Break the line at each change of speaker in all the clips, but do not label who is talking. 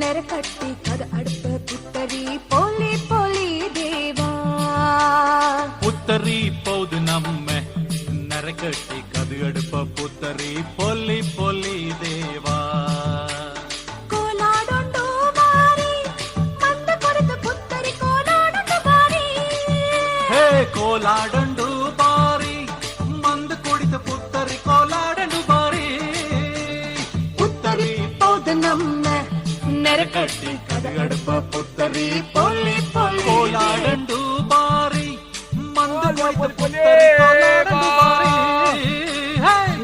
நெரக்கட்டி கத அடுப்ப புத்தரி போலி போலி தேவா.
புத்தரி போது நம்ம நரக்கட்டி கது அடுப்ப புத்தரி பொல்லி பொல்லி தேவா.
கோலாடொண்டு ನಮ್ಮ
ನೆರಕಟ್ಟಿ ಕದಗಡಪ ಪುತ್ತರಿ ಪೊಲ್ಲಿ ಪೊಲ್ಲಿ ಕೋಲಾಡಂಡು ಬಾರಿ ಮಂದ ಪುತ್ತರಿ ಕೋಲಾಡಂಡು ಬಾರಿ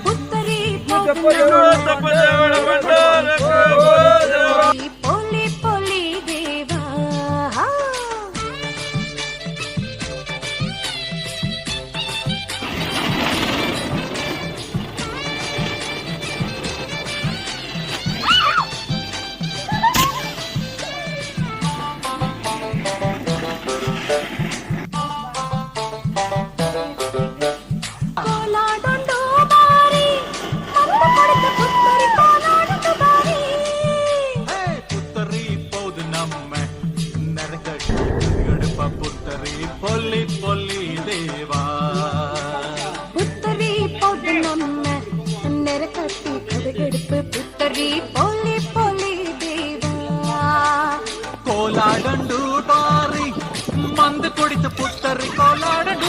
ಪುತ್ತರಿ ಪೊತ್ತರಿ செருப்பு
புத்தரி
பொலி
பொலி
தேவா.
கோலாடண்டு
பாரி மந்து குடித்து புத்தரி கோலாடண்டு